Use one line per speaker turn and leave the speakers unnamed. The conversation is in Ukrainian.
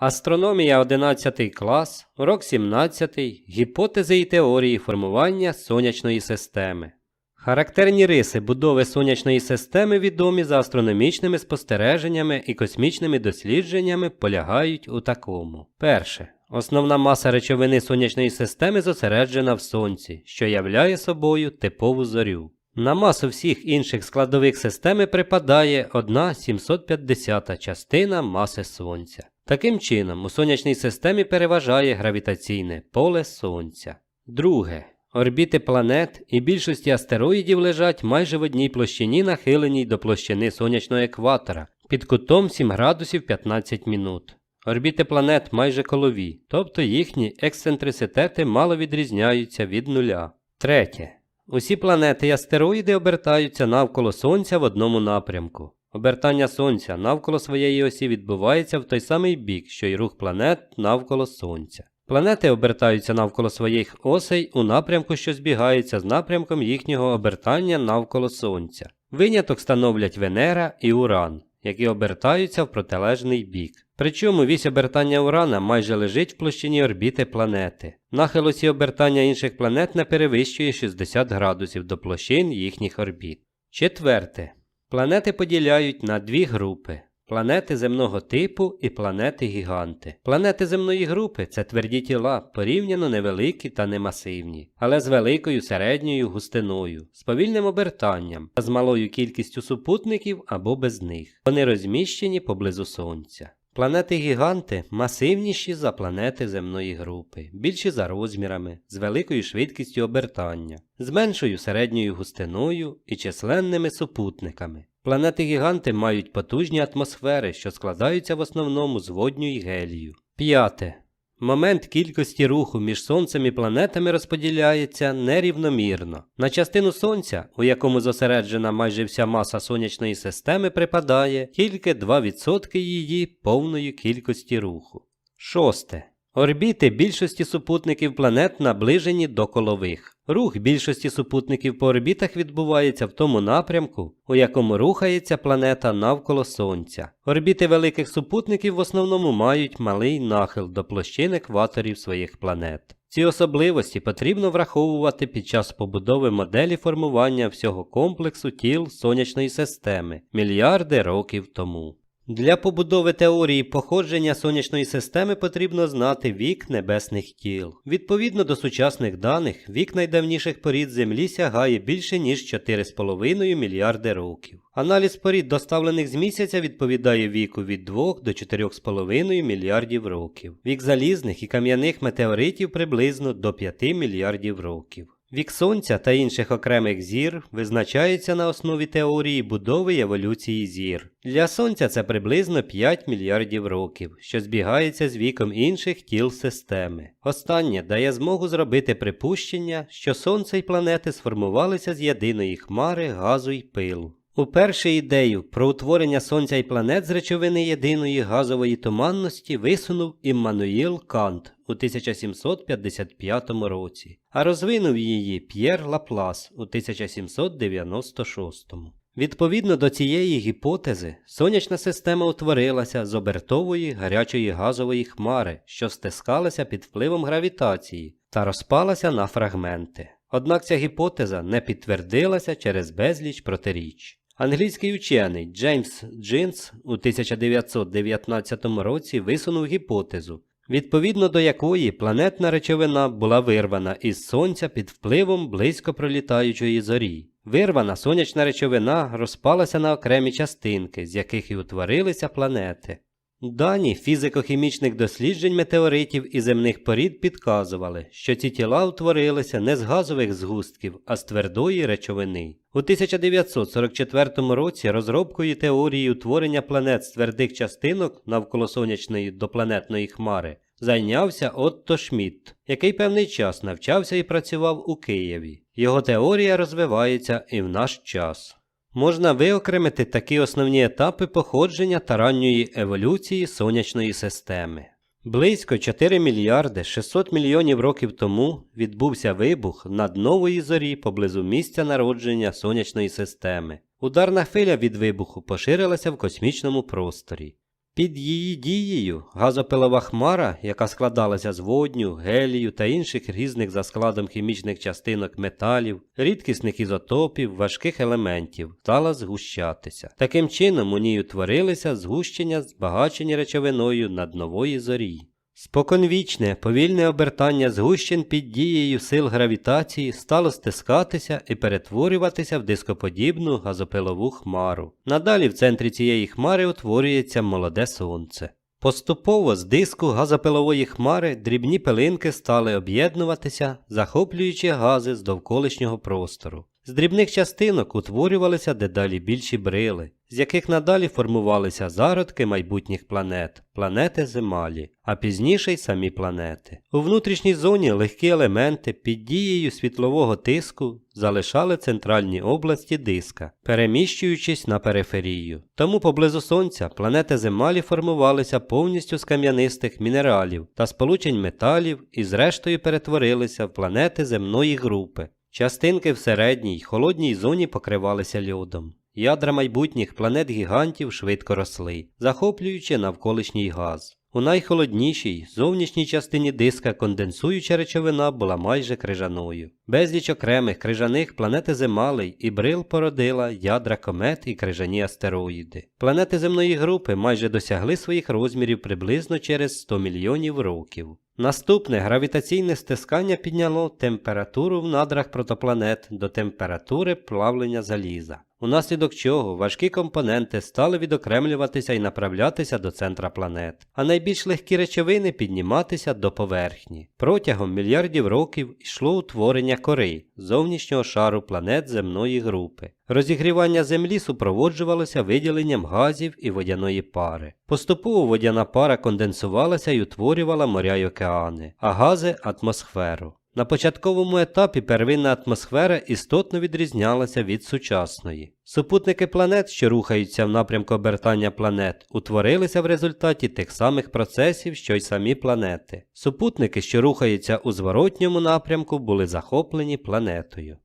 Астрономія 11 клас, урок 17. Гіпотези і теорії формування сонячної системи. Характерні риси будови сонячної системи відомі за астрономічними спостереженнями і космічними дослідженнями полягають у такому. Перше. Основна маса речовини сонячної системи зосереджена в Сонці, що являє собою типову зорю. На масу всіх інших складових системи припадає 1 750 частина маси Сонця. Таким чином, у сонячній системі переважає гравітаційне поле Сонця. Друге. Орбіти планет і більшості астероїдів лежать майже в одній площині, нахиленій до площини сонячного екватора під кутом 7 градусів 15 минут. Орбіти планет майже колові, тобто їхні ексцентриситети мало відрізняються від нуля. Третє. Усі планети і астероїди обертаються навколо Сонця в одному напрямку. Обертання Сонця навколо своєї осі відбувається в той самий бік, що й рух планет навколо Сонця. Планети обертаються навколо своїх осей у напрямку, що збігається з напрямком їхнього обертання навколо Сонця. Виняток становлять Венера і Уран, які обертаються в протилежний бік. Причому вісь обертання Урана майже лежить в площині орбіти планети. Нахил осі обертання інших планет не перевищує 60 градусів до площин їхніх орбіт. Четверте. Планети поділяють на дві групи. Планети земного типу і планети-гіганти. Планети земної групи це тверді тіла, порівняно невеликі та немасивні, але з великою середньою густиною, з повільним обертанням та з малою кількістю супутників або без них. Вони розміщені поблизу Сонця. Планети-гіганти масивніші за планети земної групи, більші за розмірами, з великою швидкістю обертання, з меншою середньою густиною і численними супутниками. Планети-гіганти мають потужні атмосфери, що складаються в основному з водню і гелію. П'яте. Момент кількості руху між Сонцем і планетами розподіляється нерівномірно. На частину Сонця, у якому зосереджена майже вся маса сонячної системи, припадає тільки 2% її повної кількості руху. Шосте. Орбіти більшості супутників планет наближені до колових. Рух більшості супутників по орбітах відбувається в тому напрямку, у якому рухається планета навколо Сонця. Орбіти великих супутників в основному мають малий нахил до площин екваторів своїх планет. Ці особливості потрібно враховувати під час побудови моделі формування всього комплексу тіл сонячної системи мільярди років тому. Для побудови теорії походження сонячної системи потрібно знати вік небесних тіл. Відповідно до сучасних даних, вік найдавніших порід Землі сягає більше ніж 4,5 мільярди років. Аналіз порід, доставлених з місяця, відповідає віку від 2 до 4,5 мільярдів років. Вік залізних і кам'яних метеоритів приблизно до 5 мільярдів років. Вік Сонця та інших окремих зір визначається на основі теорії будови еволюції зір. Для Сонця це приблизно 5 мільярдів років, що збігається з віком інших тіл системи. Останнє дає змогу зробити припущення, що Сонце і планети сформувалися з єдиної хмари газу й пилу. Уперше ідею про утворення Сонця і планет з речовини єдиної газової туманності висунув Іммануїл Кант у 1755 році, а розвинув її П'єр Лаплас у 1796. Відповідно до цієї гіпотези, сонячна система утворилася з обертової гарячої газової хмари, що стискалася під впливом гравітації та розпалася на фрагменти. Однак ця гіпотеза не підтвердилася через безліч протиріч. Англійський учений Джеймс Джинс у 1919 році висунув гіпотезу, відповідно до якої планетна речовина була вирвана із Сонця під впливом близько пролітаючої зорі. Вирвана сонячна речовина розпалася на окремі частинки, з яких і утворилися планети. Дані фізико-хімічних досліджень метеоритів і земних порід підказували, що ці тіла утворилися не з газових згустків, а з твердої речовини. У 1944 році розробкою теорії утворення планет з твердих частинок навколо сонячної допланетної хмари зайнявся Отто Шмідт, який певний час навчався і працював у Києві. Його теорія розвивається і в наш час. Можна виокремити такі основні етапи походження та ранньої еволюції сонячної системи. Близько 4 мільярди 600 мільйонів років тому відбувся вибух над нової зорі поблизу місця народження сонячної системи. Ударна хвиля від вибуху поширилася в космічному просторі. Під її дією газопилова хмара, яка складалася з водню, гелію та інших різних за складом хімічних частинок металів, рідкісних ізотопів, важких елементів, стала згущатися. Таким чином у ній утворилися згущення, збагачені речовиною над нової зорі. Споконвічне, повільне обертання згущень під дією сил гравітації стало стискатися і перетворюватися в дископодібну газопилову хмару. Надалі в центрі цієї хмари утворюється молоде сонце. Поступово з диску газопилової хмари дрібні пилинки стали об'єднуватися, захоплюючи гази з довколишнього простору. З дрібних частинок утворювалися дедалі більші брили, з яких надалі формувалися зародки майбутніх планет, планети Земалі, а пізніше й самі планети. У внутрішній зоні легкі елементи під дією світлового тиску залишали центральні області диска, переміщуючись на периферію. Тому поблизу Сонця планети Земалі формувалися повністю з кам'янистих мінералів та сполучень металів і зрештою перетворилися в планети земної групи. Частинки в середній, холодній зоні покривалися льодом. Ядра майбутніх планет-гігантів швидко росли, захоплюючи навколишній газ. У найхолоднішій, зовнішній частині диска конденсуюча речовина була майже крижаною. Безліч окремих крижаних планети Земалей і брил породила ядра комет і крижані астероїди. Планети земної групи майже досягли своїх розмірів приблизно через 100 мільйонів років. Наступне гравітаційне стискання підняло температуру в надрах протопланет до температури плавлення заліза, унаслідок чого важкі компоненти стали відокремлюватися і направлятися до центра планет, а найбільш легкі речовини підніматися до поверхні. Протягом мільярдів років йшло утворення кори зовнішнього шару планет земної групи. Розігрівання Землі супроводжувалося виділенням газів і водяної пари. Поступово водяна пара конденсувалася і утворювала моря й океани, а гази атмосферу. На початковому етапі первинна атмосфера істотно відрізнялася від сучасної. Супутники планет, що рухаються в напрямку обертання планет, утворилися в результаті тих самих процесів, що й самі планети. Супутники, що рухаються у зворотньому напрямку, були захоплені планетою.